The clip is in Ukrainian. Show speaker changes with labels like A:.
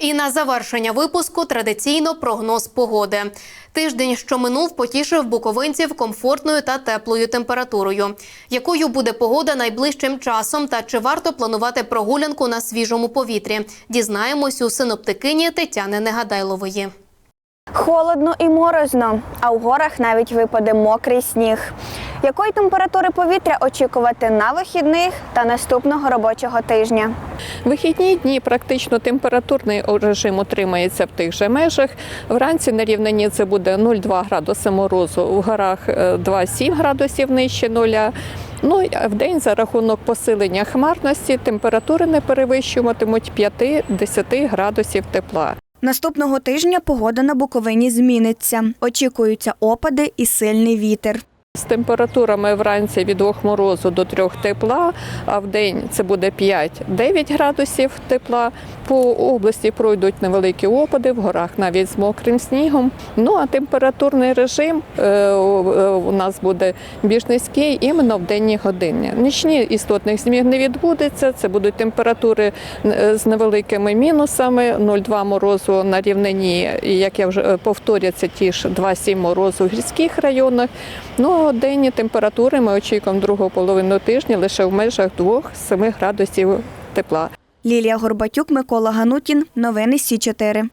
A: І на завершення випуску традиційно прогноз погоди. Тиждень, що минув, потішив буковинців комфортною та теплою температурою. Якою буде погода найближчим часом та чи варто планувати прогулянку на свіжому повітрі? Дізнаємось у синоптикині Тетяни Негадайлової.
B: Холодно і морозно, а у горах навіть випаде мокрий сніг. Якої температури повітря очікувати на вихідних та наступного робочого тижня?
C: Вихідні дні практично температурний режим утримається в тих же межах. Вранці на рівнині це буде 0,2 градуси морозу, в горах е, 2,7 градусів нижче нуля. Ну а в день за рахунок посилення хмарності температури не перевищуватимуть 5-10 градусів тепла.
B: Наступного тижня погода на Буковині зміниться. Очікуються опади і сильний вітер.
C: З температурами вранці від 2 морозу до 3 тепла, а в день це буде 5-9 градусів тепла. По області пройдуть невеликі опади, в горах навіть з мокрим снігом. Ну а температурний режим е, у- е, нас буде більш низький іменно в денні години. Нічні істотних змін не відбудеться. Це будуть температури е, з невеликими мінусами, 0,2 морозу на рівнині, як я вже е, повторяться, ті ж 2,7 морозу в гірських районах. Ну денні температури ми очікуємо другу половину тижня лише в межах 2-7 градусів тепла.
B: Лілія Горбатюк, Микола Ганутін. Новини Сі 4